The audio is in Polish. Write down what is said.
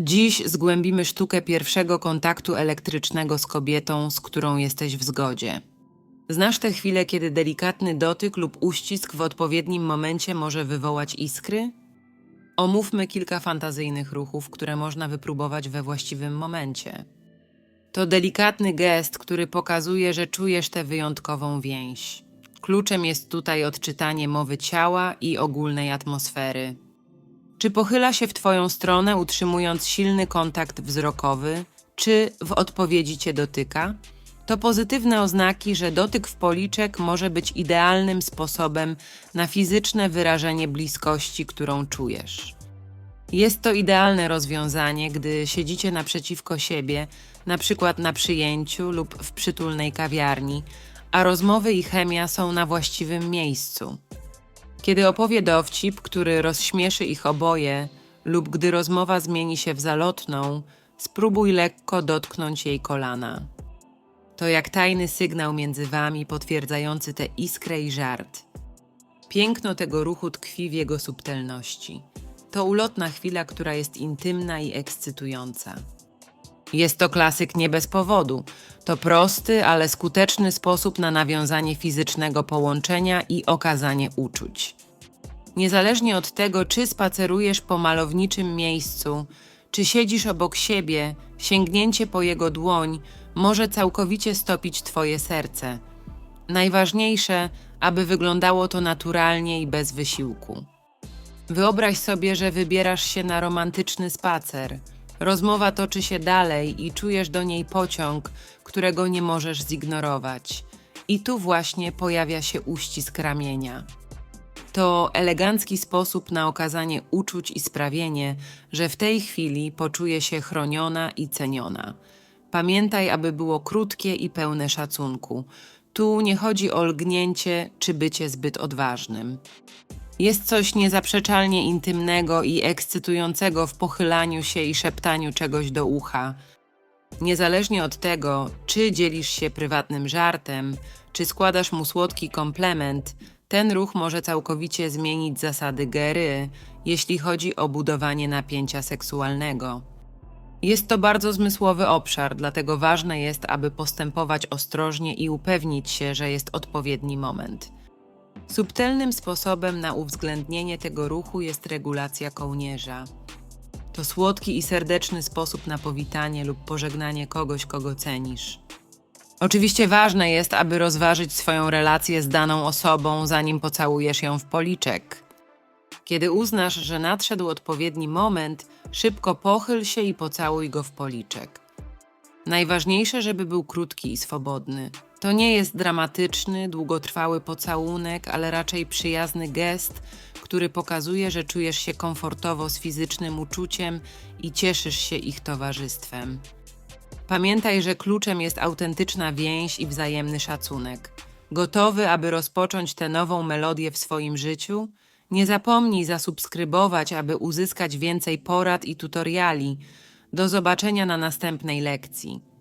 Dziś zgłębimy sztukę pierwszego kontaktu elektrycznego z kobietą, z którą jesteś w zgodzie. Znasz tę chwilę, kiedy delikatny dotyk lub uścisk w odpowiednim momencie może wywołać iskry? Omówmy kilka fantazyjnych ruchów, które można wypróbować we właściwym momencie. To delikatny gest, który pokazuje, że czujesz tę wyjątkową więź. Kluczem jest tutaj odczytanie mowy ciała i ogólnej atmosfery. Czy pochyla się w Twoją stronę, utrzymując silny kontakt wzrokowy, czy w odpowiedzi Cię dotyka? To pozytywne oznaki, że dotyk w policzek może być idealnym sposobem na fizyczne wyrażenie bliskości, którą czujesz. Jest to idealne rozwiązanie, gdy siedzicie naprzeciwko siebie, na przykład na przyjęciu lub w przytulnej kawiarni, a rozmowy i chemia są na właściwym miejscu. Kiedy opowie dowcip, który rozśmieszy ich oboje, lub gdy rozmowa zmieni się w zalotną, spróbuj lekko dotknąć jej kolana. To jak tajny sygnał między wami potwierdzający tę iskrę i żart. Piękno tego ruchu tkwi w jego subtelności. To ulotna chwila, która jest intymna i ekscytująca. Jest to klasyk nie bez powodu. To prosty, ale skuteczny sposób na nawiązanie fizycznego połączenia i okazanie uczuć. Niezależnie od tego, czy spacerujesz po malowniczym miejscu, czy siedzisz obok siebie, sięgnięcie po jego dłoń może całkowicie stopić Twoje serce. Najważniejsze, aby wyglądało to naturalnie i bez wysiłku. Wyobraź sobie, że wybierasz się na romantyczny spacer. Rozmowa toczy się dalej i czujesz do niej pociąg, którego nie możesz zignorować. I tu właśnie pojawia się uścisk ramienia. To elegancki sposób na okazanie uczuć i sprawienie, że w tej chwili poczuje się chroniona i ceniona. Pamiętaj, aby było krótkie i pełne szacunku. Tu nie chodzi o lgnięcie czy bycie zbyt odważnym. Jest coś niezaprzeczalnie intymnego i ekscytującego w pochylaniu się i szeptaniu czegoś do ucha. Niezależnie od tego, czy dzielisz się prywatnym żartem, czy składasz mu słodki komplement, ten ruch może całkowicie zmienić zasady gery, jeśli chodzi o budowanie napięcia seksualnego. Jest to bardzo zmysłowy obszar, dlatego ważne jest, aby postępować ostrożnie i upewnić się, że jest odpowiedni moment. Subtelnym sposobem na uwzględnienie tego ruchu jest regulacja kołnierza. To słodki i serdeczny sposób na powitanie lub pożegnanie kogoś, kogo cenisz. Oczywiście ważne jest, aby rozważyć swoją relację z daną osobą, zanim pocałujesz ją w policzek. Kiedy uznasz, że nadszedł odpowiedni moment, szybko pochyl się i pocałuj go w policzek. Najważniejsze, żeby był krótki i swobodny. To nie jest dramatyczny, długotrwały pocałunek, ale raczej przyjazny gest, który pokazuje, że czujesz się komfortowo z fizycznym uczuciem i cieszysz się ich towarzystwem. Pamiętaj, że kluczem jest autentyczna więź i wzajemny szacunek. Gotowy, aby rozpocząć tę nową melodię w swoim życiu? Nie zapomnij zasubskrybować, aby uzyskać więcej porad i tutoriali. Do zobaczenia na następnej lekcji.